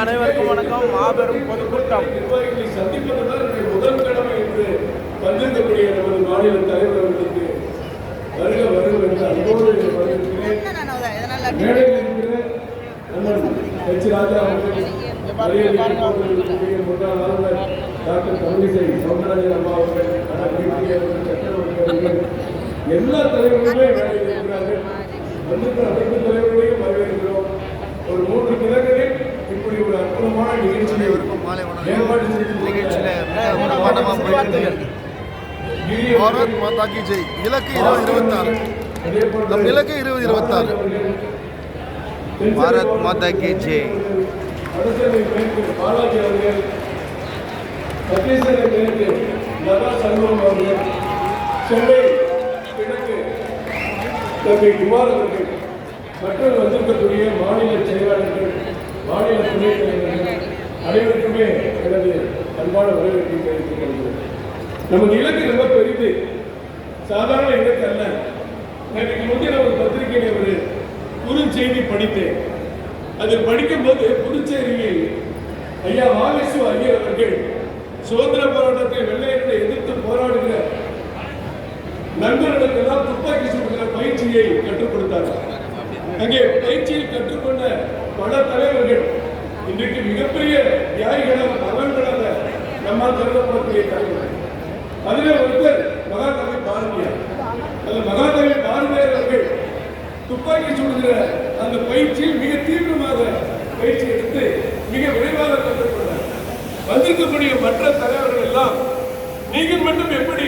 அனைவருக்கும் வணக்கம். மாபெரும் பொதுக்கூட்டம். நிர்வாகிகளை சந்திப்பதுதான் முதல் கடமை என்று வந்திருக்கக்கூடிய நமது மாநில தலைவர் அவர்களுக்கு வருக வருக என்று அன்போடு வரவேற்கிறேன் மேடையில் இருக்கிற எச் ராஜா அவர்கள் முன்னாள் ஆளுநர் டாக்டர் தமிழிசை சவுந்தரராஜன் அம்மா அவர்கள் அவர்கள் எல்லா தலைவர்களுமே வேலையில் இருக்கிறார்கள். வந்திருக்கிற அனைத்து தலைவர்களையும் வரவேற்கிறோம். ஒரு மூன்று தினங்களில் இப்படி ஒரு அற்புதமான நிகழ்ச்சியை பாரத் மாதா கி ஜெய். இலக்கு இருபது இருபத்தாறு. அதே போன்று நம் இலக்கு இருபது இருபத்தாறு. பாரத் மாதா கி ஜெய். அரசனை மேற்கு பாலாஜி அவர்கள் சத்தீஸ்வரை மேற்கு லதா சண்முகம் அவர்கள் சென்னை கிழக்கு தம்பி குமார் அவர்கள் மற்றும் வந்திருக்கக்கூடிய மாநில செயலாளர்கள் மாநில துணை தலைவர்கள் அனைவருக்குமே எனது அன்பான வரவேற்பை தெரிவித்துக் கொள்கிறேன். நமது இலக்கு ரொம்ப பெரிது. சாதாரண இலக்கு அல்ல. நேற்றைக்கு முந்தைய ஒரு பத்திரிகையில் ஒரு குறுஞ்செய்தி படித்தேன். அது படிக்கும்போது புதுச்சேரியில் ஐயா வாகேசு ஐயர் அவர்கள் சுதந்திர போராட்டத்தை வெள்ளையர்களை எதிர்த்து போராடுகிற நண்பர்களுக்கெல்லாம் துப்பாக்கி சுடுகிற பயிற்சியை கற்றுக் கொடுத்தார்கள் அங்கே பயிற்சியில் கற்றுக்கொண்ட பல தலைவர்கள் இன்றைக்கு மிகப்பெரிய தியாகிகளாக மகன்களாக நம்மால் கருதப்படக்கூடிய தலைவர்கள் அதில் ஒருத்தர் மகாகவி பாரதியார். அந்த மகாகவி பாரதியார் அவர்கள் துப்பாக்கி சுடுகிற அந்த பயிற்சியில் மிக தீவிரமாக பயிற்சி எடுத்து மிக விரைவாக கற்றுக்கொண்டார். வந்திருக்கக்கூடிய மற்ற தலைவர்கள் எல்லாம் நீங்கள் மட்டும் எப்படி